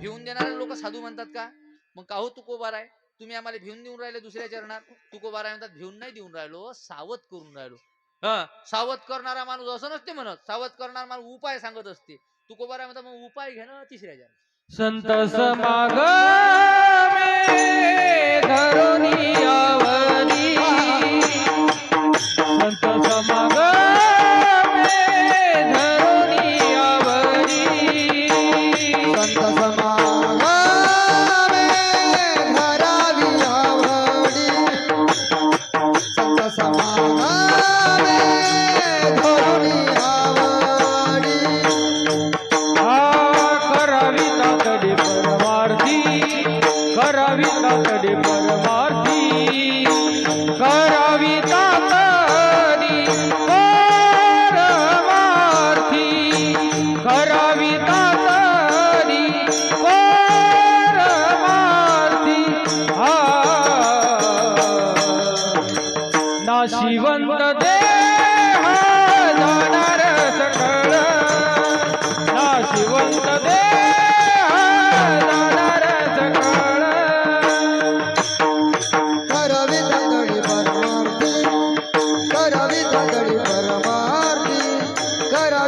भिवून देणारे लोक साधू म्हणतात का? मग काहो तुकोबार आहे तुम्ही आम्हाला भिवून देऊन राहिले दुसऱ्या चरणात. तुकोबार आहे म्हणतात भिवून नाही देऊन राहिलो सावध करून राहिलो. हा. सावध करणारा माणूस असं नसते म्हणत. सावध करणारा माणूस उपाय सांगत असते. तुकोबार आहे म्हणतात मग उपाय घेणं तिसऱ्या चरणात. संत समागमे धरुनी करावी तातडी करावी तातडी परमार्थी. करावी तातडी परमार्थी. हा. नाशिवंत देह जाणार सकळ. नाशिवंत देह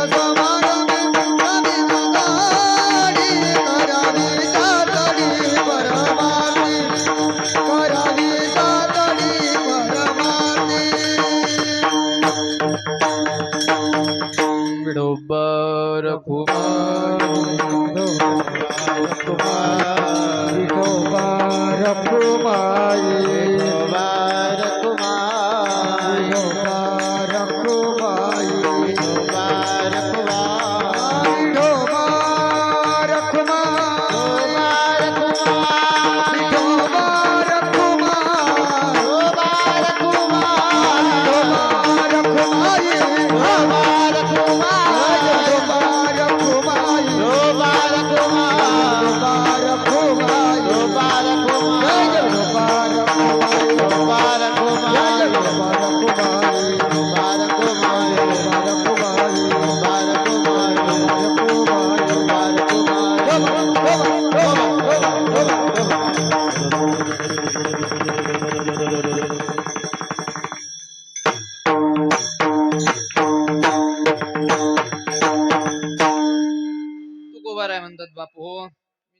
संत समागमे og